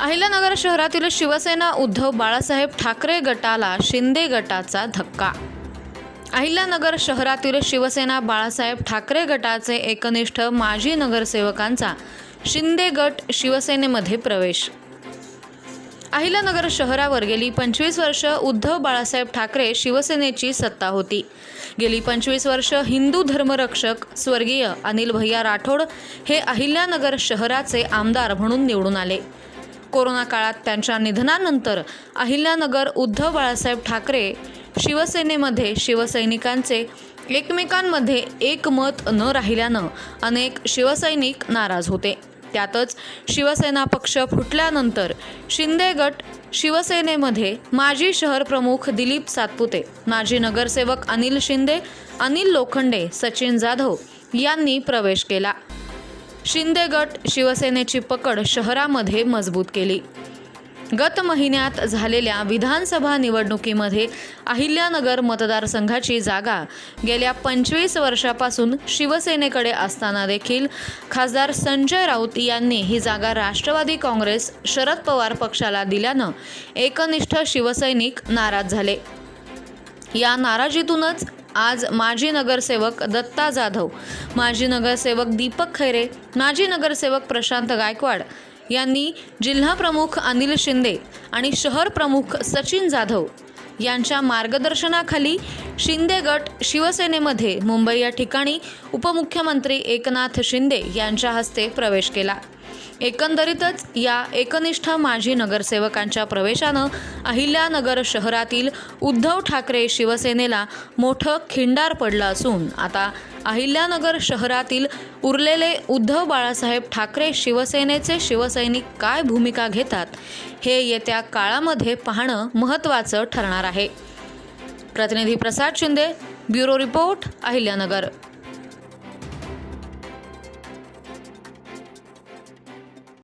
अहिल्यानगर शहरातील शिवसेना उद्धव बाळासाहेब ठाकरे गटाला शिंदे गटाचा धक्का. अहिल्यानगर शहरातील शिवसेना बाळासाहेब ठाकरे गटाचे एकनिष्ठ माजी नगरसेवकांचा शिंदे गट शिवसेनेमध्ये प्रवेश. अहिल्यानगर शहरावर गेली पंचवीस वर्ष उद्धव बाळासाहेब ठाकरे शिवसेनेची सत्ता होती. गेली पंचवीस वर्ष हिंदू धर्मरक्षक स्वर्गीय अनिल भैया राठोड हे अहिल्यानगर शहराचे आमदार म्हणून निवडून आले. कोरोना काळात त्यांच्या निधनानंतर अहिल्यानगर उद्धव बाळासाहेब ठाकरे शिवसेनेमध्ये शिवसैनिकांचे एकमेकांमध्ये एकमत न राहिल्यानं अनेक शिवसैनिक नाराज होते. त्यातच शिवसेना पक्ष फुटल्यानंतर शिंदे गट शिवसेनेमध्ये माजी शहर प्रमुख दिलीप सातपुते माजी नगरसेवक अनिल शिंदे अनिल लोखंडे सचिन जाधव यांनी प्रवेश केला. शिंदे गट शिवसेनेची पकड शहरामध्ये मजबूत केली. गत महिन्यात झालेल्या विधानसभा निवडणुकीमध्ये अहिल्यानगर मतदारसंघाची जागा गेल्या पंचवीस वर्षापासून शिवसेनेकडे असताना देखील खासदार संजय राऊत यांनी ही जागा राष्ट्रवादी काँग्रेस शरद पवार पक्षाला दिल्यानं एकनिष्ठ शिवसैनिक नाराज झाले. या नाराजीतूनच आज माजी नगरसेवक दत्ता जाधव माजी नगरसेवक दीपक खैरे माजी नगरसेवक प्रशांत गायकवाड यांनी जिल्हा प्रमुख अनिल शिंदे आणि शहर प्रमुख सचिन जाधव यांच्या मार्गदर्शनाखाली शिंदे गट शिवसेनेमध्ये मुंबई या ठिकाणी उपमुख्यमंत्री एकनाथ शिंदे यांच्या हस्ते प्रवेश केला. एकंदरीतच या एकनिष्ठ माजी नगरसेवकांच्या प्रवेशानं अहिल्यानगर शहरातील उद्धव ठाकरे शिवसेनेला मोठं खिंडार पडलं असून आता अहिल्यानगर शहरातील उरलेले उद्धव बाळासाहेब ठाकरे शिवसेनेचे शिवसैनिक काय भूमिका घेतात हे येत्या काळामध्ये पाहणं महत्त्वाचं ठरणार आहे. प्रतिनिधी प्रसाद शिंदे ब्युरो रिपोर्ट अहिल्यानगर